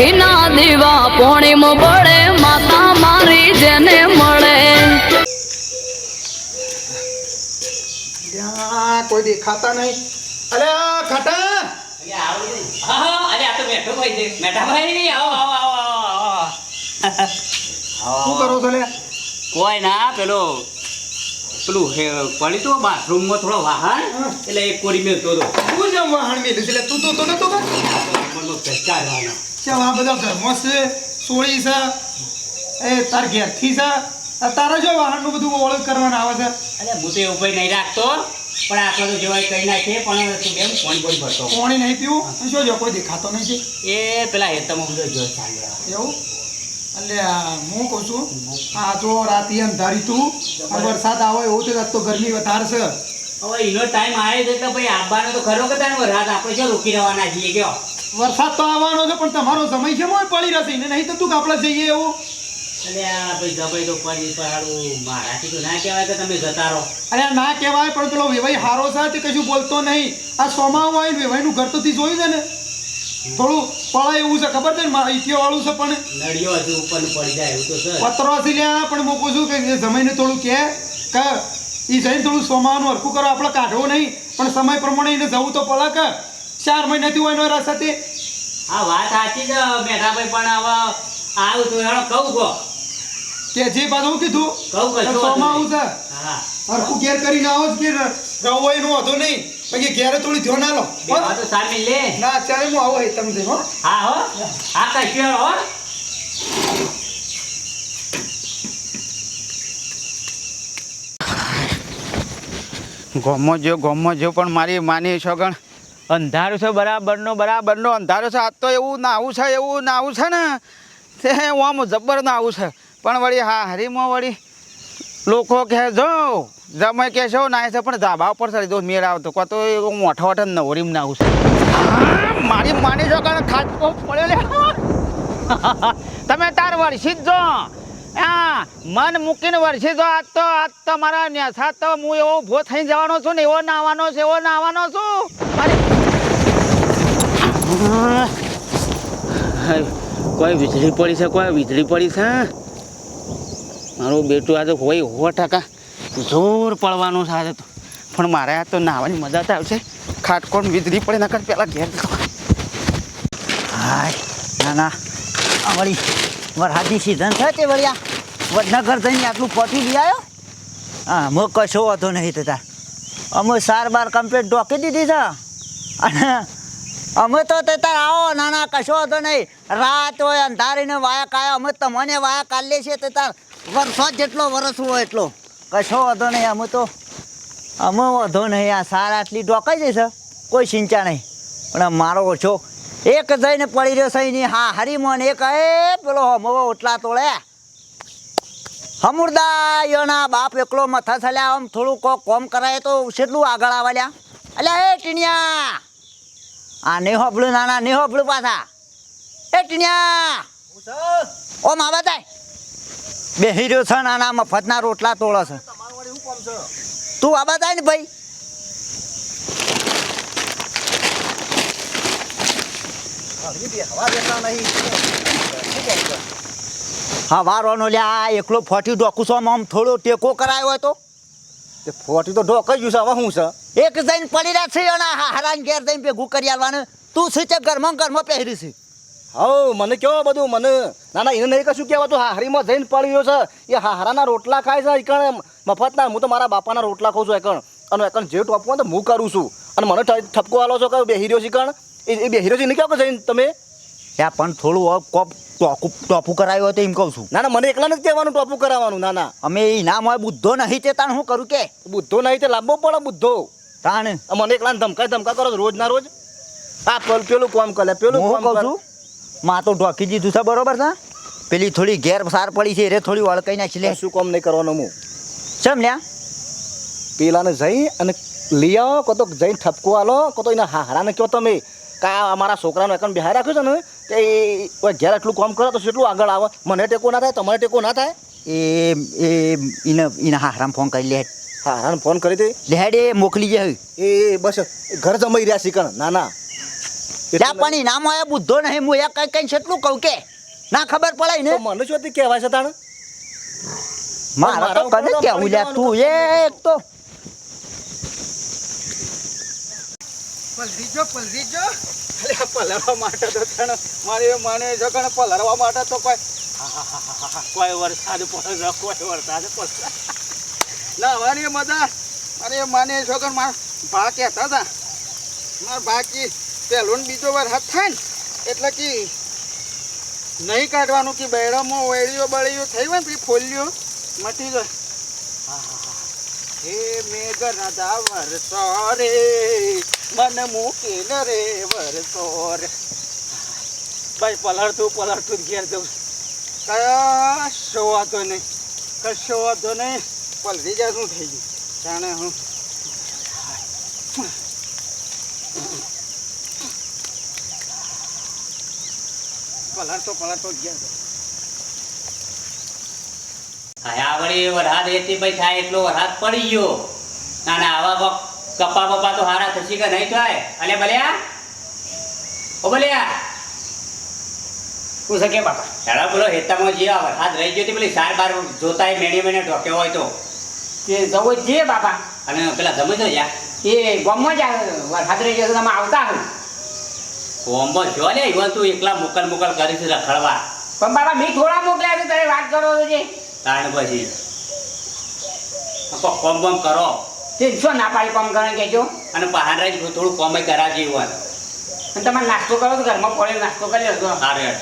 ઘીના દીવા પોણીમ પડે માતા મારી જેને મળે. કોઈ કોઈ દેખાતા નહીં. અલે ખટા. હા, હા, અરે આ તો મેઠો ભાઈ છે. મેઠા ભાઈ, આવો, આવો, આવો, આવો, આવો. શું કરો છો લે? કોઈ ના પેલો પેલું હે, પડી તો બાથરૂમમાં થોડો વાહન એટલે એક કોરી મેલતો હતો. વાહણ મેલ્યું તું તો તો નતો કે કેમ આ બધા ઘરમાં છે. સોળી છે. એ તાર ઘેરથી છે. તારે જો જો વાહનનું બધું ઓળખ કરવાનું આવે છે. અરે હું તો એવું ભાઈ નહીં રાખતો. પણ આટલો તો જેવાય કઈ નાખીએ પણ તું કેમ ફોન કોઈ ભરતો પાણી નહીં પીવું શું જો કોઈ દેખાતો નહીં છે? એ પેલા હેતમાં બધો જો ચાલે એવું? એટલે હું કહું છું આ તો રાતે અંધારી તું. વરસાદ આવે એવું તો ગરમી વધારે છે. હવે એનો ટાઈમ આવે છે એટલે ભાઈ આવવાનો તો ખરો કે તારે રાત આપણે છે રોકી રહેવાના છીએ કયો? વરસાદ તો આવવાનો છે પણ તમારો સમય છે મોય પડી રહેશે. ને નહીં તો તું કે આપણે જઈએ એવું. અરે આ ભાઈ દબાઈ તો પડી પડાડું મારાથી તો ના કહેવાય કે તમે જતા રહો. અરે ના કહેવાય પણ પેલો વિવાઈ હારો છે તે કશું બોલતો નહીં. આ સોમાં હોય ને વિવાઈનું ઘર તો થી જોયું છે ને? થોડું પળાય એવું છે ખબર છે ને? મારા ઇતિયો વાળું છે પણ. નડિયો હજુ ઉપર પડી જાય એવું તો છે. પત્રોથી લ્યા પણ મૂકું છું કે જમીને થોડું કહે કે એ જઈને થોડું સોમાનું હરખું કરો આપણે કાઢવો નહીં. પણ સમય પ્રમાણે એને જવું તો પડે કે ચાર મહિનાથી હોય એનો રસ હતી હા વાત સાચી છે મેઠાભાઈ પણ હવે આવું તો એનો કહું કહો. કે જે પાછું હું કીધું? કહું કશું સોમાં આવું છે? હા. હરખું ઘેર કરીને આવો જ કે રહો એનું વાંધો નહીં. પછી ઘેરે થોડી ધ્યાન આલો. વાત તો સામે લે. ના અત્યારે હું આવો તમને તમે હો હા. હો હા કશું હો. ગોમો જો ગોમો જો પણ મારી માની છોગણ અંધારું છે બરાબરનો બરાબરનો. અંધારું છે આજ તો એવું નાવું છે એવું નાવું છે ને. તે આમ જબ્બર નાવું છે. પણ વળી હા હરીમાં વળી લોકો કહે જો જમે કહે છો નાય છે પણ ધાબા ઉપર ચડી દો મેળ આવતો. કો તો મોઠો મોઠા મોઠા નવરીમાં નાવું છે. આ, મારી માની છોગણ ખાટકો પડ્યો લે તમે તાર વળશી જ જો. આ મન મૂકીને વર્ષી જો આજ તો આજ તો મારા ન્યાસા તો હું એવો ભો થઈ જવાનો છું ને એવો નાવાનો છે એવો નાવાનો છું. અરે કોઈ વીજળી પડી છે, કોઈ વીજળી પડી છે મારું બેટું આજે હોય સો ટકા જોર પડવાનું છે આજે તો. પણ મારે આ તો નાવાની મજા તો આવશે. ખાટકોણ વીજળી પડે નાખે પેલા ઘેર જતો હાય, ના ના. આ વળી વરસાદની સિઝન છે તે વળ્યા વડનગર જઈને આટલું પહોંચી લઈ આવ્યો? હા, મો કશો વાંધો નહીં થતા અમે સાર બાર કમ્પ્લેટ ઢોકી દીધી છે. અને અમે તો તે તાર આવો ના ના કશો હતો નહીં. રાત હોય, અંધારીને વાયા કાયા. અમે તમને વાયા કાઢીએ છીએ તે તાર વર્ષો જેટલો વરસ હોય એટલો. કશો વધો નહીં, અમે તો અમે વધો નહીં, આ સાર આટલી ઢોકાઈ જશે કોઈ ચિંતા નહીં. પણ મારો ઓછો. એક જઈને પડી રહ્યો છે એની હા હરીમોન એક, એ પેલો હમો ઓટલા તોડે. હમુરદા યોના બાપ એકલો મથા થલ્યા આમ થોડું કોક કોમ કરાય તો કેટલું આગળ આવ્યા અલ્યા, એ ટીણિયા! આ નહીં નાના નહીં હોબળું પાછા ઓમ આવા જાય બેહી રહ્યો છે નાના મફતના રોટલા તોડે છે. તું આ જાય ને ભાઈ. હા વારોનો લ્યા એકલો ફોટી ડોકું આમ થોડો ટેકો કરાયો હોય તો ફોટી તો ઢોકાઈ ગયું છે હવે શું છે? એક જઈને પડી રહ્યા છે અને હારાન ઘેર જઈને ભેગું કરી આવવાનું તું છે તે ઘરમાં ઘરમાં પહેરી છે? હવ મને કેવો બધું? મને ના ના એને નહીં કશું કહેવાતું હારીમાં જઈને પડી ગયો છે. એ હારાના રોટલા ખાય છે એકણ મફતના હું તો મારા બાપાના રોટલા ખાઉં છું એકણ અને એકણ જે ટોપવું તો હું કરું છું. અને મને ઠપકો આલો છો કે બેહી રહ્યો છે કણ એ બેહી રહ્યો છે નહીં કહો કે જઈને તમે? ત્યાં પણ થોડું કોપ ટોકું ટોપું કરાવ્યો હોય તો એમ કહું છું. ના ના મને એકલા નથી કહેવાનું ટોપું કરાવવાનું ના ના. અમે એ નામ હોય બુદ્ધો નહીં તે તાણ હું કરું કે? બુદ્ધો નહીં તે લાંબો પડે બુદ્ધો. તાણ. મને એકલા ધમકા ધમકા કરો રોજ ના રોજ? આ પેલું પેલું કોમ કરે પેલું કોમ કહું કર. છું માં તો ઢોકી દીધું છે બરોબર છે? પેલી થોડી ઘેર સાર પડી છે એ થોડી વળકાઈ નાખી લે. શું કોમ નહીં કરવાનું હું? ચમ લ્યા? પેલાને જઈ અને લઈ આવો કો તો જઈને ઠપકો આલો કો તો એના હારાને કહો તમે કા અમારા છોકરાનો એકાઉન્ટ બિહાર રાખ્યો છે ને કે ઘેર એટલું કામ કરો તો કેટલું આગળ આવે? મને ટેકો ના થાય તમારે ટેકો ના થાય? એ એ એને એને હારામ ફોન કરી લે. હારામ ફોન કરી દે. લેડ એ મોકલી જાય એ બસ ઘર જમાઈ રહ્યા શીખણ ના ના. ત્યાં પણ ઇનામ આયા બુદ્ધો નહીં હું એક કઈ કઈ કેટલું કહું કે. ના ખબર પડે ને. મને શું હતી કહેવાય છે તાણ? મારા તો કને કેવું લે લ્યા તું એક તો. પલરીજો પલરીજો અલ્યા પલરવા માટે તો તણ મારી મને જો કણ પલરવા માટે તો કોઈ કોઈ વરસાદ પડે કોઈ વરસાદ પડે ના, મારી મજા અરે મને જો કણ મારા ભા કહેતા હતા. મારા બાકી પહેલો ને બીજો હાથ થાય ને, એટલે કે નહીં કાઢવાનું કે બેડમો વેળીઓ બળીઓ થઈ હોય ને પછી ફોલ્યો મટી ગયો આહાહા. હે મેઘ રાજા વરસો રે મન મૂકીને રે વરસો રે ભાઈ, પલળતું પલળતું ઘેર જવું કશો વાંધો નહીં, કશો વાંધો નહીં. પલળી જાય શું થઈ ગયું? જાણે હું. પલળતો પલળતો ઘેર જવું વરસાદ ભાઈ થાય એટલો વરસાદ પડી ગયો. ના ના, આવા કોક કપા બપા તો હારા થશે કે નહીં થાય? અને ભલ્યા ઓ ભલ્યા શું છે કે બાપા? હેડા બોલો હેતામાં જે આવે. હાથ રહી ગયો તે પેલી સાર બાર જોતા મેણી મેણે ઢોક્યો હોય તો. એ જવું જે છે બાપા. અને પેલા જમી તો જા. એ ગામમાં જ વરસાદ રહી જશે તમે આવતા હોય. કોમ્બો જો લે ઈવન તું એકલા મોકલ મુકલ કરીશ રખડવા. પણ બાપા મેં થોડા મોકલ્યા છે તારે વાત કરો છો જે. તાણ પછી. કોમ બોમ કરો. તે શું ના પાડી કામ કરે કહેજો અને પહાડ જ થોડું કોમે કરાવજે હોય. અને તમારે નાસ્તો કરો તો ઘરમાં પડે નાસ્તો કરી લેજો. હેડ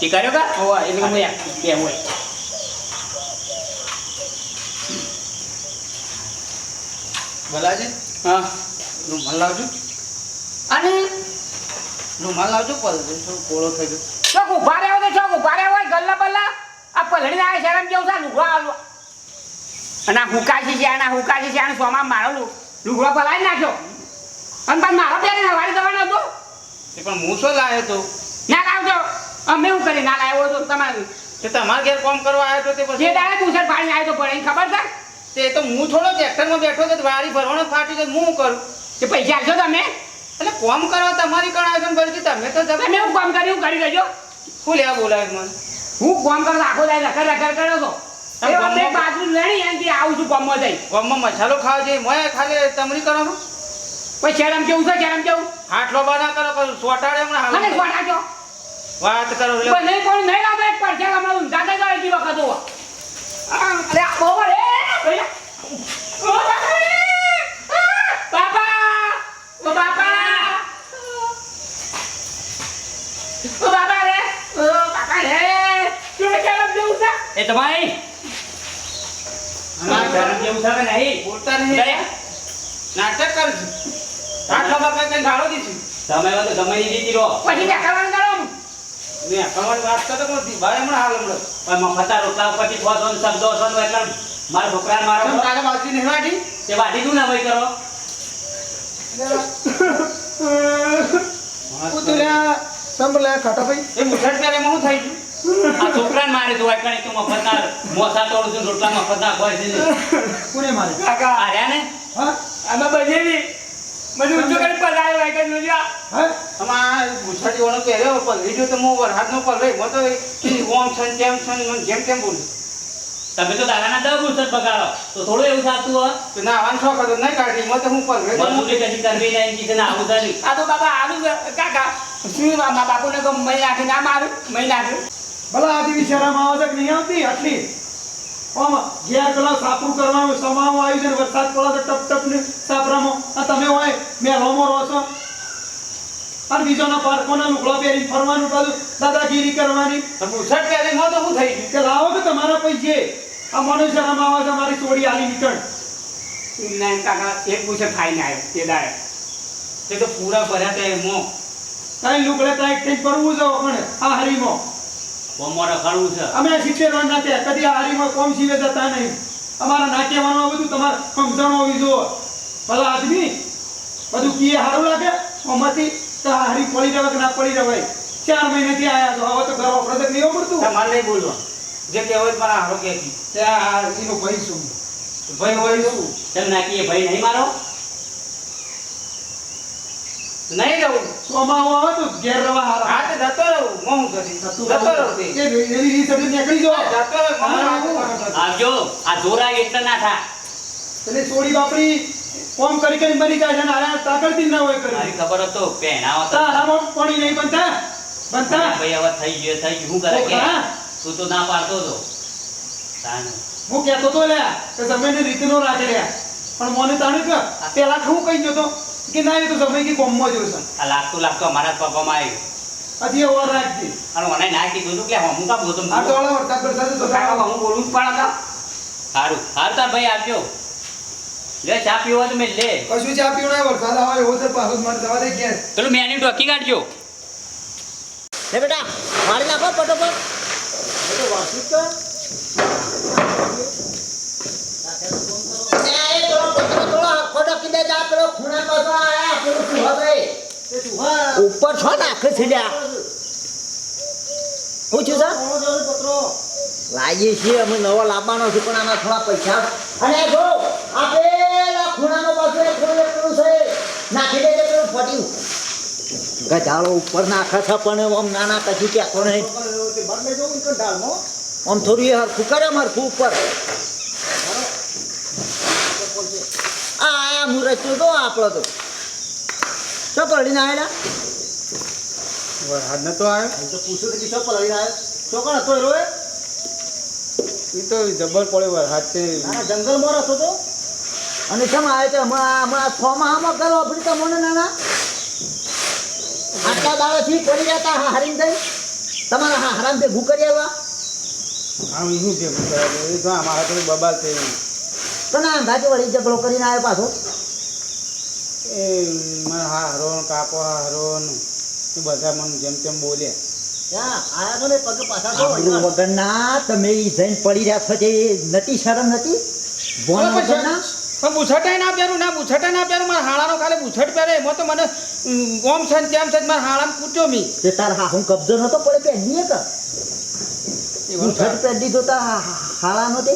તે કર્યો કા? હોય એટલે હું બે હોય. ભલાજી? હા. રૂમાલ લાવજો. અને? રૂમાલ લાવજો પલજો થોડું કોળો થઈ ગયો. ચોક ઊભા રહ્યો તો ચોક ઊભા રહ્યો હોય ગલ્લા બલ્લા. આ પલડી આવે શરમ કેવું છે લુગડા અને આ હુકાશી છે આના હુકાશી છે અને સોમાં મારો લુગડો પલાવી નાખ્યો. અને પણ મારો બેન હવારી દવાનો હતો. એ પણ હું શું લાવ્યો તો? ના લાવજો. અમે હું કરી? ના લાવ્યો હતો તમારે તે તમારા ઘેર કામ કરવા આવ્યો તો તે જે પછી તું સર પાણી આવ્યો તો પડે ખબર છે? તે તો હું થોડો ટ્રેક્ટરમાં બેઠો તો વારી ભરવાનો ફાટી ગયો હું કરું? કે પૈસા આપજો તમે. એટલે કોમ કરવા તમારી કણ આવ્યો ને ભરતી? તમે તો તમે હું કામ કર્યું? કરી લેજો. શું લેવા બોલાવ્યું મને? હું કોમ કરો આખો દાય રખડ રખડ કર્યો તો. તમે બાજુ લણી એનાથી આવું છું ગામમાં જઈ ગામમાં મસાલો ખાવા જઈએ મોય ખાલી તમરી કરો પછી શરમ કેવું છે શરમ કેવું હાટલો લોબા ના કરો પણ સોટાડે હમણાં અને હાલ વાત કરો પણ નહીં પણ નહીં લાવે એક જાય વખત હોવા. અરે આ બહુ રે, બાપા રે! બાપા! ઓ બાપા! ઓ બાપા રે! ઓ બાપા રે! શું શરમ જેવું છે? એ તમારી શરમ જેવું છે નહીં બોલતા નહીં? નાટક કર લોબા કઈ કઈ ગાળો દીધી. તમે ગમે એ દીધી રહો. પછી દેખાવાનું કરો ને કમાવાની વાત કરતો નથી ભાઈ હમણાં હાલ હમણાં. પણ મફતા રોટલા ઉપરથી છો છો ને શબ્દો છો એટલે મારા છોકરા મારા તારે બાજરી નહીં વાટી તે વાટી તું ના ભાઈ કરો. ઉતર્યા સંભળાયા ખાટા ભાઈ. એ મુઠ્ઠી પહેરે એમાં થાય થઈ ગયું? આ છોકરાને મારે તો હોય કણે તું મફતના મોસા તોડું છું રોટલા મફતના ખોય છે કોને મારે? કાકા. આ રહ્યા ને? હા? આમાં બજેલી બધું ઊંચું કરી કે જોજો. તો હું તો ઈ ઓમ છન તેમ છન જેમ તેમ બોલું. તમે તો દાદાના દસ પુસ્તક બગાડો તો થોડું એવું થતું હોય. તો ના આવવાનો શોખ હતો નહીં કાઢી મો તો હું પલરે તો હું મજૂરી કશી કરવી નહીં કીધું ના આવું આ તો બાબા આવું કાકા શું મારા બાપુને કહું મહી નાખી ના મારું મહી નાખ્યું ભલા આદિ વિચારામાં આવે છે કે નહીં આવતી? આટલી. ઓમ ઘેર પેલા સાપરું કરવાનું સમાવો આવ્યું છે ને વરસાદ પડે તો ટપ ટપ ને સાપરામાં. આ તમે હોય મેલોમાં રહો છો. અને બીજોના પાર્કોના લુગડા પહેરી ફરવાનું પાછું દાદાગીરી કરવાની. શર્ટ પહેરી ન તો શું થઈ ગયું. કે લાવો કે તમારા પૈસે? આ મને શરમ આવે છે મારી ચોરી આલી નીકળ. ના કાકા એક પૂછે ખાઈને આવ્યો તે દાડે. તે તો પૂરા ભર્યા તે મો તારી લુગડે ટાઈટ થઈને ફરવું છે પણ આ હરીમાં. કોમોરે ખડવું છે. અમે શિક્ષણ નાખ્યા કદી આ હારીમાં કોમ સીવે જતા નહીં. અમારા ના કહેવાનું આ બધું તમારે સમજણ હોવી જો ભલા આદમી બધું કીએ સારું લાગે? આમાંથી તો આ હારી પડી રહે કે ના પડી રહે ચાર મહિનાથી આયા છો. હવે તો ઘર વપરાશ નહીં પડતું. તમારે નહીં બોલવા. જે કહેવાય મારા હારો કે ત્યાં એનો ભાઈ શું ભાઈ હોય શું? ચલ નાખીએ ભાઈ નહીં મારો નહીં રહું. સોમાવું આવે તો ઘેર રવા હારા હા તો જતો રહું. હું શું કરીશ? જતો રહું. એ એની રીત નીકળી જો જતો. આવજો આ જોરા એટલે ના થા. તને છોડી બાપરી કોમ કરી કરી મરી જાય છે ને આરા તાકડતી ના હોય મારી કરી ખબર હતો પહેણાવો તો. તારામાં પાણી નહીં બનતા? બનતા? ભાઈ હવે થઈ ગયો થઈ ગયું. હું કરે કે? હા. તું તો ના પાડતો તો. તાને. હું કહેતો તો લે કે સમયની રીતનો રાખે રહ્યા. પણ મને તાણે કે પેલા હું કહી ગયો તો? કે ના એ તો સમય કે કોમમાં જોયું છે. આ લાગતું લાગતું અમારા પપ્પામાં આવ્યું. હજી એ ઓર રાખજે. અને મને ના કીધું તું કે હું કા બોલતો આ તો વાળા વરસાદ વરસાદ તો તો કાકા હું બોલવું જ પડે તો. સારું સારું તાર ભાઈ આપજો. લે ચા પીવો તો મેં લે. કશું ચા પીવું ના વરસાદ આવે એવો તો પાછો મને દવા દે ઘેર. પેલું મેન્યુ ટોકી કાઢજો. લે બેટા મારી નાખો પટોપટ એ, એ પેલો પતરો તોડો, આખો દે, જા પેલો ખૂણા પાછો આયા, પેલું સુહાભાઈ. ઉપર છો નાખે છે લાવીએ છીએ અમે નવો લાવવાનો છે પણ આના થોડા પૈસા. અને જો આપેલા ખૂણાનો પાછો એક ખૂણો એટલું છે. નાખી દેજે પેલું ફટ્યું. ગજાળો ઉપર નાખે છે પણ આમ નાના કશું કહેતો નહીં. આમ થોડું એ હરખું કરે હરખું ઉપર. આયા તો આપણો તો. શું પડીને આવેલા? વરસાદ નતો આવ્યો? તો પૂછ્યું કે શું પડીને આવ્યો. તો કોણ હતો એરો એ તો જબર પડે વરસાદ તે જંગલમાં રહેતો તો? અને કેમ આવે છે હમણાં હમણાં છ આમાં કરો આપણી તમને નાના? આટલા દાડાથી પડી ગયા હા હારીન થઈ તમારા હા હરામ ભેગું કરી આવ્યા આમ શું છે એ તો અમારા તો બબાલ છે પણ આ અંદાજે વળી ઝઘડો કરીને આવ્યો પાછો. એ મને હા હરોન કાકો હા હરોન એ બધા મને જેમ તેમ બોલ્યા. ત્યાં આયા તો ને પગે પાછા તો આબરૂ વગરના તમે ઈ જઈને પડી રહ્યા છો જે નટી શરમ નથી ભોન વગરના? પણ બુછટાઈ ના પહેરું ના બુછટા ના પહેરું મારા હાળાનો ખાલી બુછટ પહેરે. એમાં તો મને ઓમ છે ને તેમ છે મારા હાળામાં કૂટ્યો મી. તે તાર હા હું કબજો નતો પડે પહેરીએ કે એ હું વખત છટ પહેરી દીધો તા હા- હા- હાળા નો તે?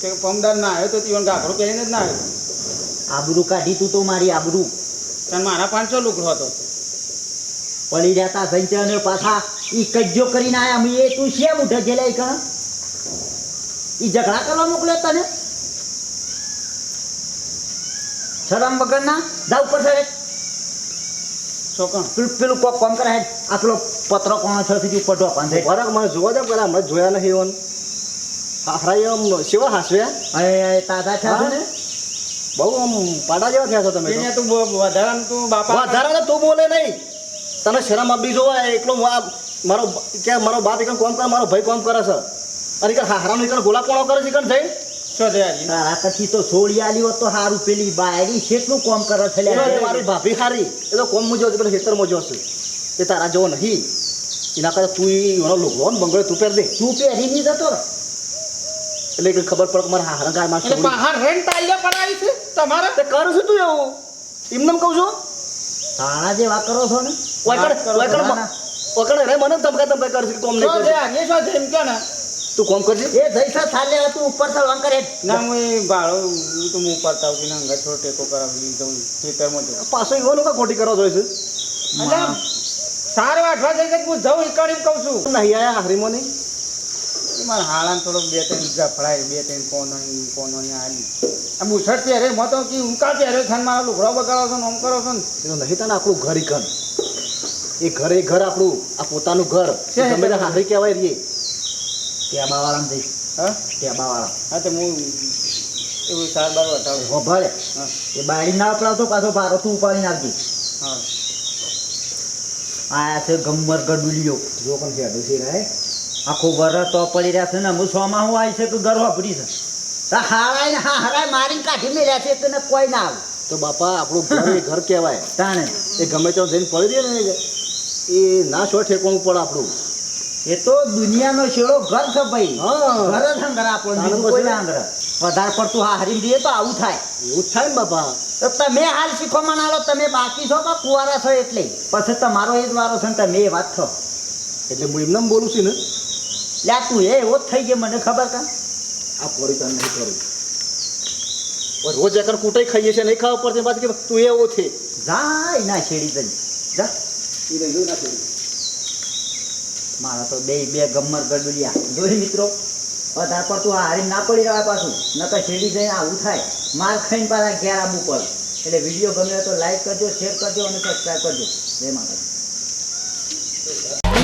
કે પમદાર ના આવ્યો તો તીવન ગાઘરો પહેરીને જ ના આવ્યો. આબરૂ કાઢી તું તો મારી આબરૂ. તને મારા પાંચસો લુકડો હતો પડી જતા સંચય ને પાછા ઈ કજ્જો કરીને આયા. અમે એ તું શેમ ઉઠે છે લે કણ ઈ ઝઘડા કરવા મોકલ્યો તને? શરમ વગરના? જા ઉપર સાહેબ. છોકણ પેલું પેલું કોક કોમ કરે. આ પેલો પત્રો કોણ છે સુધી ઉપર ઢોકાણ છે? ફરક મને જોવા દે પેલા હમણાં જોયા નહીં એવન હારા આમ સેવા હાસવ્યા અરે તાતા છે ને? બહુ આમ પાડા જેવા થયા છો તમે તો. તું વધારાનું તું બાપા વધારાને તું બોલે નહીં. તને શરમ આપી જોવા એકલો હું મારો કે મારો બાપ એકણ કોમ કરે મારો ભાઈ કોમ કરે છે. અને એકણ હારાનો એકણ ગોલા કોણો કરે છે એકણ જઈ. શું થયા જી? તારા કથી તો છોડી આલી હોત તો હારું પેલી બાયરી કેટલું કોમ કરે છે મારી ભાભી હારી એ તો કોમ મુજો પેલો ખેતરમાં જો છે. એ તારા જેવો નહીં. એના કરતા તું એનો લુગડો બંગડો તું પહેર દે. તું પહેરી નહીં જતો. એટલે કે ખબર પડે કે મારા હારા ગાયમાં એટલે બહાર રેન્ટ તાલિયા પડાવી છે તમારે? તે કરું છું તું એવું. એમને કહું છું. તાણા જેવા કરો છો ને? ઓકડ ઓકડ કરો, ના, ના. ઓયકણ રે મને તમકા તમકા કરે છે કે કોમ નહીં. થયા એ શું થયું એમ ને. તું કોમ કરજે. એ જઈસા થાલે તું ઉપર ચડવાનું કરે. ના હું તું હું તો હું કરતા આવું છું ને થોડો ટેકો કરાવી દઉં ખેતરમાં જઉં. પાછો એવો કા ખોટી કરો છે એટલે સાર વાઠવા જઈ કે હું જઉં ઈકડી કહું છું. નહીં આયા હરીમો નહીં મારા હાળાને થોડોક બે ત્રણ ઈજા ફળાય બે ત્રણ કોનોની કોનોની આવી આ બુશર્ટ પહેરે મો તો કે હું કા પહેર્યો છે મારા લુગડો બગાડો છો ને કરો છો ને? એનું નહીં તને આપણું ઘર ઘર. એ ઘર એ ઘર આપણું આ પોતાનું ઘર. ગમે તે હારી કહેવાય રીએ. ત્યાં બાવાળામાં જઈશ. હા? ત્યાં બાવાળા હા તો હું એવું સાર બાર વટાવું. ભલે એ બાયરી ના અપડાવતો પાછો ભારો તું ઉપાડી નાખજે. હા. આયા છે ગમ્મર ગડુલિયો જો પણ હેડું છે રહે આખો વરસ તો પડી રહ્યા છે ને હું સોમાં હું આવી છે કે ઘર વાપરી છે હારાય ને હા હારાય મારીને કાઢી મેલ્યા છે તને કોઈ ના આવે. તો બાપા આપણું ઘર એ ઘર કહેવાય. તાણે. એ ગમે ત્યાં જઈને પડી દે ને એ ના શો ઠેકવાનું પડે આપણું. એ તો દુનિયાનો છેડો ઘર છે ભાઈ. ઘર જ હંગર આપણો બીજું કોઈ ના હંગર. વધારે પડતું હા હરી દઈએ તો આવું થાય. એવું થાય ને બાપા. તો તમે હાલ શીખવા માંડો તમે બાકી છો કે કુવારા છો એટલે? પછી તમારો એ જ વારો છે ને તમે એ વાત છો. એટલે હું એમને બોલું છું ને લ્યા તું એ એવો જ થઈ ગયો મને ખબર કા? આ તને નહીં કરું. રોજ એકર કૂટાઈ ખાઈએ છે નહીં ખાવા પડતી પાછી કે તું એવો છે. જાય ના છેડી તને. જા. એ રહ્યું ના થયું મારા તો બે બે ગમર ગડુલિયા જોઈ મિત્રો વધારે પડતું તું હારી ના પડી રહ્યા પાછું. નકર છેડી જઈને આવું થાય. માર ખાઈને પાછા ઘેર આવવું પડે એટલે વીડિયો ગમે તો લાઈક કરજો શેર કરજો અને સબસ્ક્રાઈબ કરજો. જય માતાજી.